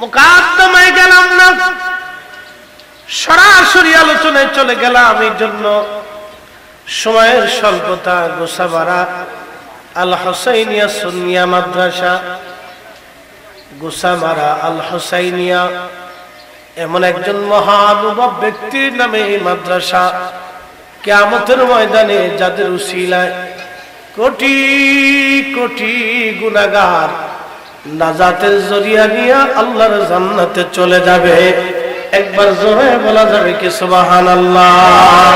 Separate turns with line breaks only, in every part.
মোকাদ্দমায় গেলাম না। সরাসরি আলোচনায় চলে গেলাম এই জন্য। সময়ের স্বল্পতা গোসাবারা, আল হোসাইনিয়া সুনিয়া মাদ্রাসা গোসামারা আল হোসাইনিয়া, এমন একজন মহানুভব ব্যক্তির নামে এই মাদ্রাসা কেয়ামতের ময়দানে যাদের উসিলায় কোটি কোটি গুনাগার নাজাতের জরিয়া নিয়ে আল্লাহর জান্নাতে চলে যাবে। একবার জোরে বলা যাবে কি সুবাহান আল্লাহ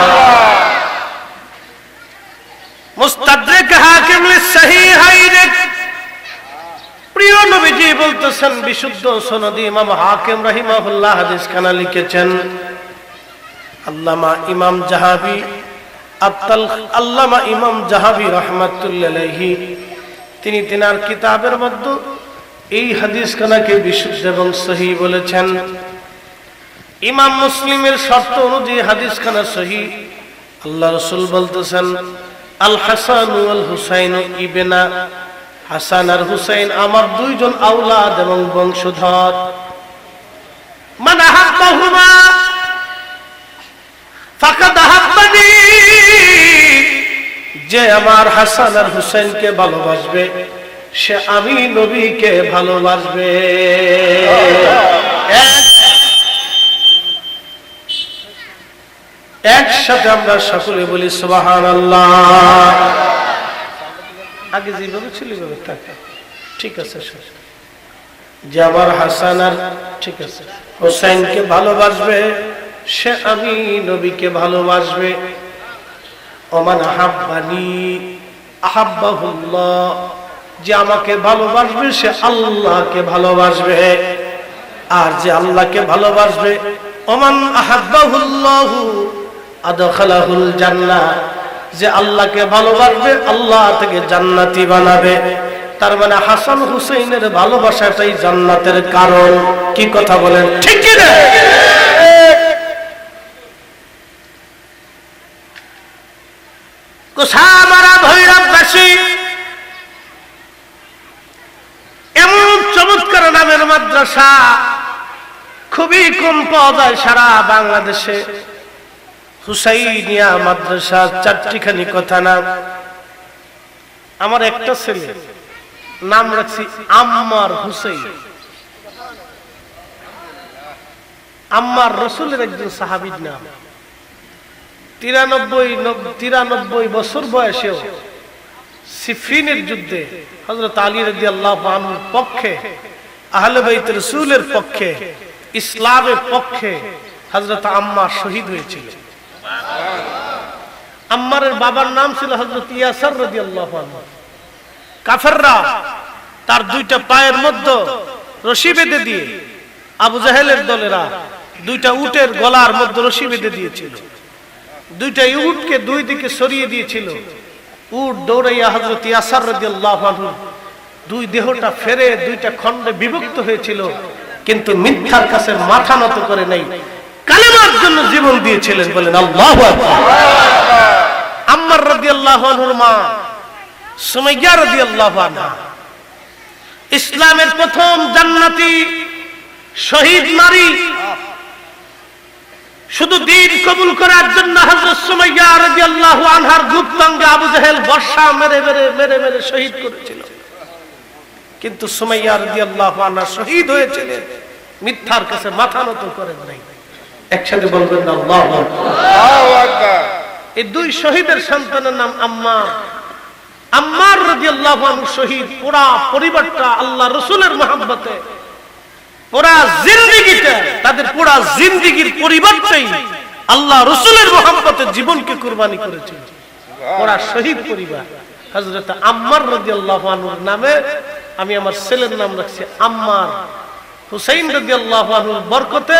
মুস্তাদরিক হাকিম লিসাহিহাইন প্রিয় নবীজি বলতেছেন, বিশুদ্ধ সনদি ইমাম হাকিম রাহিমাহুল্লাহ হাদিস খানা লিখেছেন, আল্লামা ইমাম জাহাবি আত্তাল আল্লামা ইমাম জাহাবি রহমাতুল্লাহি তিনি তিনার কিতাবের মধ্যে এই হাদিস খানাকে বিশুদ্ধ এবং সহি বলেছেন। ইমাম মুসলিমের শর্ত অনুযায়ী হাদিস খানা সহি। আল্লাহ রসুল বলতেছেন আল হাসান আল হুসাইন ইবেনা। হাসান আর হুসাইন আমার দুইজন আউলাদ এবং বংশধর। মানে ফাকাদ যে আমার হাসান আর হুসাইনকে ভালোবাসবে। সে আমি নবীকে ভালোবাসবে। এক- একসাথে আমরা সকলে বলি সুবাহান আগে যেভাবে ছিল। ঠিক আছে। যে আমার হাসান আর ঠিক আছে। হোসাইনকে ভালোবাসবে, সে আমি নবীকে ভালোবাসবে। ওমান আহাব্বানি আহাব্বাহুল্লাহ। যে আমাকে ভালোবাসবে, সে আল্লাহকে ভালোবাসবে। আর যে আল্লাহকে ভালোবাসবে, ওমান আহাব্বাহুল্লাহু যে আল্লাহকে ভালোবাসবে, আল্লাহ থেকে জান্নাতি বানাবে। তার মানে হাসান হুসেইনের ভালোবাসাটাই জান্নাতের কারণ। কি কথা বলেন? ঠিক কি না? ভৈরববাসী এমন চমৎকার নামের মাদ্রাসা খুবই কম পাওয়া যায় সারা বাংলাদেশে। হুসাইনিয়া মাদ্রাসা চারটিখানি কথা না। আমার একটা ছেলে, নাম রাখছি আম্মার হুসাইন। আম্মার রসুলের একজন সাহাবির নাম। তিরানব্বই তিরানব্বই বছর বয়সেও সিফিনের যুদ্ধে হজরত আলী রদি আল্লাহ পক্ষে পক্ষে, ইসলামের পক্ষে হজরত শহীদ হয়েছিল। আম্মারের বাবার নাম ছিল হজরত রদি আল্লাহ কাফেররা তার দুইটা পায়ের মধ্যে রশি বেঁধে দিয়ে আবু জাহেলের দলেরা দুইটা উটের গলার মধ্যে রশি বেঁধে দিয়েছিল। দুইটা উটকে দুই দিকে সরিয়ে দিয়েছিল। উট দৌড়াইয়া হজরত ইয়াসার রাদিয়াল্লাহু আনহু দুই দেহটা ফেরে দুইটা খণ্ডে বিভক্ত হয়েছিল, কিন্তু মিথ্যার কাছে মাথা নত করে নাই, কালেমার জন্য জীবন দিয়েছিলেন বলেন আল্লাহু আম্মার রাদিয়াল্লাহু আনহুর মা, সুমাইয়া রাদিয়াল্লাহু আনহা, ইসলামের প্রথম জান্নাতি শহীদ নারী। শুধু দিন কবুল করার জন্য হযরত সুমাইয়া আনহার গুপ্তাঙ্গে আবু জাহেল বর্ষা মেরে মেরে মেরে মেরে শহীদ করেছিল। কিন্তু সুমাইয়া রাদিয়াল্লাহু আনহা শহীদ হয়েছিলেন। মিথ্যার কাছে মাথা নত করেন নাই। একসাথে বলবেন না আল্লাহু আকবার। এই দুই শহীদের সন্তানের নাম আম্মার আম্মার রাদিয়াল্লাহু আনহু শহীদ পুরা পরিবারটা আল্লাহ রসুলের মহব্বতে। পুরা জিন্দিগিটা তাদের পুরা জিন্দিগির পরিবর্তেই আল্লাহ রসুলের মহব্বতে জীবনকে কুরবানি করেছিল ওরা শহীদ পরিবার। হজরত আম্মার রাদিয়াল্লাহু আনহুর নামে আমি আমার ছেলের নাম রাখছি আম্মার। হুসাইন রাদিয়াল্লাহু আনহুর বরকতে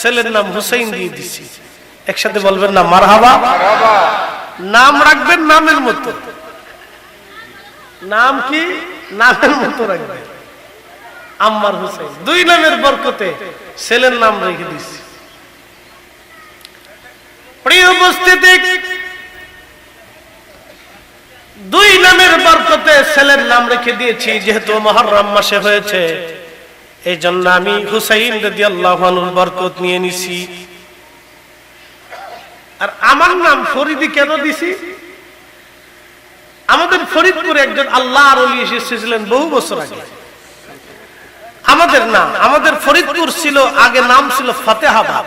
ছেলের নাম হুসাইন দিয়ে দিছি। একসাথে বলবেন না, মারহাবা। নাম রাখবেন নামের মতো। নাম কি? নামের মতো রাখবেন। আম্মার হুসাইন। দুই নামের বরকতে ছেলের নাম রেখে দিছি। প্রিয় উপস্থিতি দুই নামের বরকতে ছেলের নাম রেখে দিয়েছি, যেহেতু মহরম মাসে হয়েছে। এই জন্য আমি হুসাইন রদি আল্লাহনুর বরকত নিয়ে নিছি। আর আমার নাম ফরিদি কেন দিছি? আমাদের ফরিদপুরে একজন আল্লাহ আলী এসেছিলেন বহু বছর আগে। আমাদের না, আমাদের ফরিদপুর ছিল, আগে নাম ছিল ফতেহাবাদ।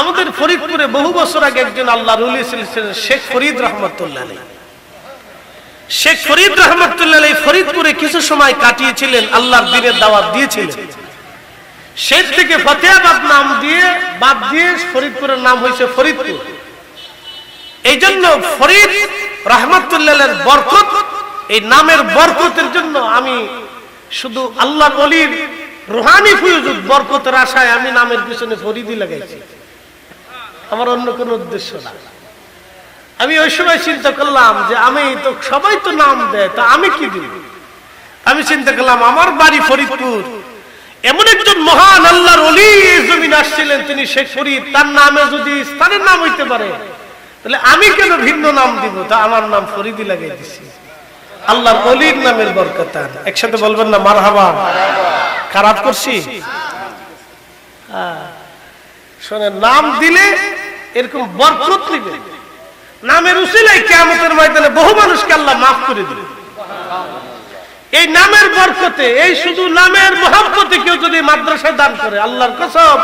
আমাদের ফরিদপুরে বহু বছর আগে একজন আল্লাহ রুলি ছিলেন শেখ ফরিদ রহমতুল্লাহ। শেখ ফরিদ রহমতুল্লাহ ফরিদপুরে কিছু সময় কাটিয়েছিলেন, আল্লাহর দিনের দাওয়াত দিয়েছিলেন। সেই থেকে ফতেহাবাদ নাম দিয়ে বাদ দিয়ে ফরিদপুরের নাম হয়েছে ফরিদপুর। এই জন্য ফরিদ রহমতুল্লাহ বরকত, এই নামের বরকতের জন্য আমি শুধু আল্লাহ অলির রুহানি ফুয়ুজুদ, বরকতের আশায় আমি নামের পিছনে ফরিদি লাগাইছি। আমার অন্য কোনো উদ্দেশ্য না। আমি ওই সময় চিন্তা করলাম যে আমি তো সবাই তো নাম দেয়, তা আমি কি দিব? আমি চিন্তা করলাম, আমার বাড়ি ফরিদপুর। এমন একজন মহান আল্লাহর অলি জমিন আসছিলেন, তিনি শেখ ফরিদ। তার নামে যদি স্থানের নাম হইতে পারে, তাহলে আমি কেন ভিন্ন নাম দিব? তা আমার নাম ফরিদি লাগাই দিছি। আল্লাহর অলির নামের বরকতান একসাথে বলবেন না, মারহাবা। খারাপ করছি। শোনেন, নাম দিলে এরকম বরকত নিবে নামের উসিলাই কেয়ামতের ময়দানে বহু মানুষকে আল্লাহ মাফ করে দিবে। এই নামের বরকতে, এই শুধু নামের মহাব্বতে কেউ যদি মাদ্রাসা দান করে, আল্লাহর কসম,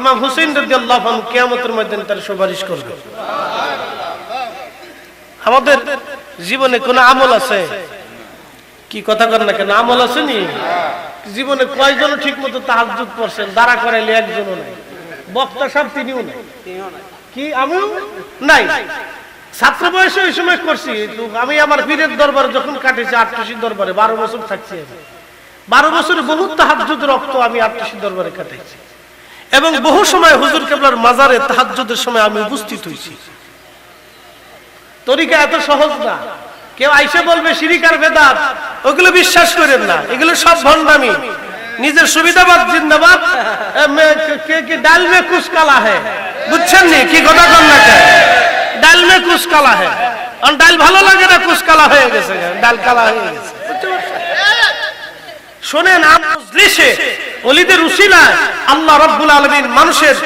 ইমাম হুসেন রদি আল্লাহ কেয়ামতের ময়দানে তার সুপারিশ করবে। আমাদের জীবনে কোন আমল আছে? কি কথা করেন না কেন? আমল আছে নি? জীবনে কয়জন ঠিক মতো তাহাজুদ পড়ছেন? দাঁড়া করাইলে একজনও নাই। বক্তা সব তিনিও নাই। কি আমিও নাই। ছাত্র বয়সে ওই সময় করছি আমি আমার পীরের দরবারে যখন কাটেছি আটটুসি দরবারে, বারো বছর থাকছি আমি। বারো বছরে বহুত তাহাজুদ রক্ত আমি আটটুসি দরবারে কাটাইছি। এবং বহু সময় হুজুর কেবলার মাজারে তাহাজুদের সময় আমি উপস্থিত হয়েছি। তরিকা এত সহজ না। কেউ আইসে বলবে শিরিকার বেদাত, ওগুলো বিশ্বাস করেন না, এগুলো সব ভণ্ডামি। নিজের সুবিধাবাদ জিন্দাবাদ। ডাল মে কুছ কালা है বুঝছেন নি? কি কথা কন না? ডাল মে কুছ কালা আর ডাল ভালো লাগে না কুছ কালা হয়ে গেছে। ডাল কালা হয়ে গেছে। শোনেন মজলিসে অলিদের উসিলায় আল্লাহ রব্বুল আলমিন মানুষের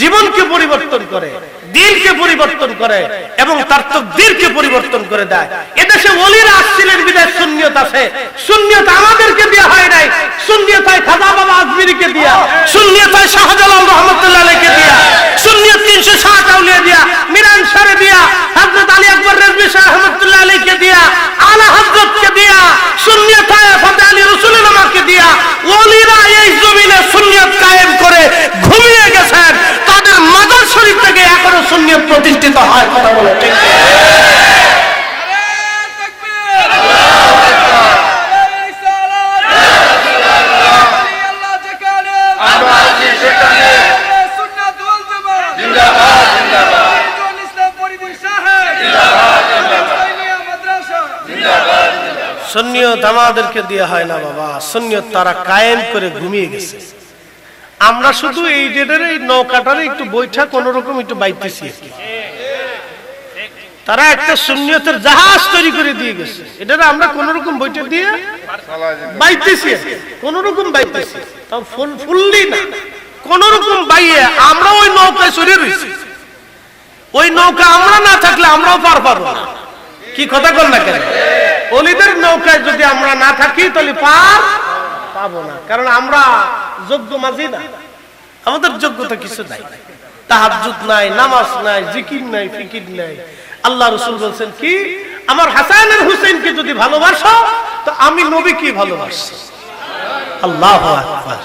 জীবনকে পরিবর্তন করে, দিনকে পরিবর্তন করে এবং তার তকদিরকে পরিবর্তন করে দেয়। এদেশে অলিরা আসছিলেন বিদায় শূন্যত আছে। শূন্যত আমাদেরকে দেওয়া হয় নাই। শূন্যত হয় খাজা বাবা আজমিরিকে দিয়া। শূন্যত হয় শাহজালাল রহমতুল্লাহ আলাইকে দিয়া। শূন্যত তিনশো ষাট আউলিয়া দিয়া মিরান সারে দিয়া হজরত আলী আকবর রেজবি শাহ রহমতুল্লাহ আলাইকে দিয়া আলা হজরতকে দিয়া শূন্যত হয় ফতে আলী রসুলের আমাকে দিয়া ওলিরা এই জমিনে সুনিয়ত কায়েম করে ঘুমিয়ে গেছেন। তাদের মাদার শরীর থেকে এখনও সুনিয়ত প্রতিষ্ঠিত হয়, কথা বলে সুন্নিয়ত আমাদেরকে দেওয়া হয় না বাবা। সুন্নিয়ত তারা কায়েম করে ঘুমিয়ে গেছে। আমরা শুধু এই ডেটের এই নৌকাটারে একটু বৈঠা কোন রকম একটু বাইতেছি তারা একটা সুন্নিয়তের জাহাজ তৈরি করে দিয়ে গেছে। এটা আমরা কোন রকম বৈঠা দিয়ে বাইতেছি। কোন রকম বাইতেছি। তাও ফুল, ফুললি না। কোন রকম বাইয়ে আমরা ওই নৌকায় চড়ে রয়েছি। ওই নৌকা আমরা না থাকলে আমরাও পার না। কি কথা কর না কেন? অলিদের নৌকায় যদি আমরা না থাকি, তাহলে পার পাবো না। কারণ আমরা যোগ্য মাঝি না আমাদের যোগ্যতা কিছু নাই। তাহাজুদ নাই, নামাজ নাই, জিকির নাই, ফিকির নাই। আল্লাহ রসুল বলছেন কি, আমার হাসান আর হুসেনকে যদি ভালোবাসো, তো আমি নবী কি ভালোবাসি। আল্লাহ আকবার।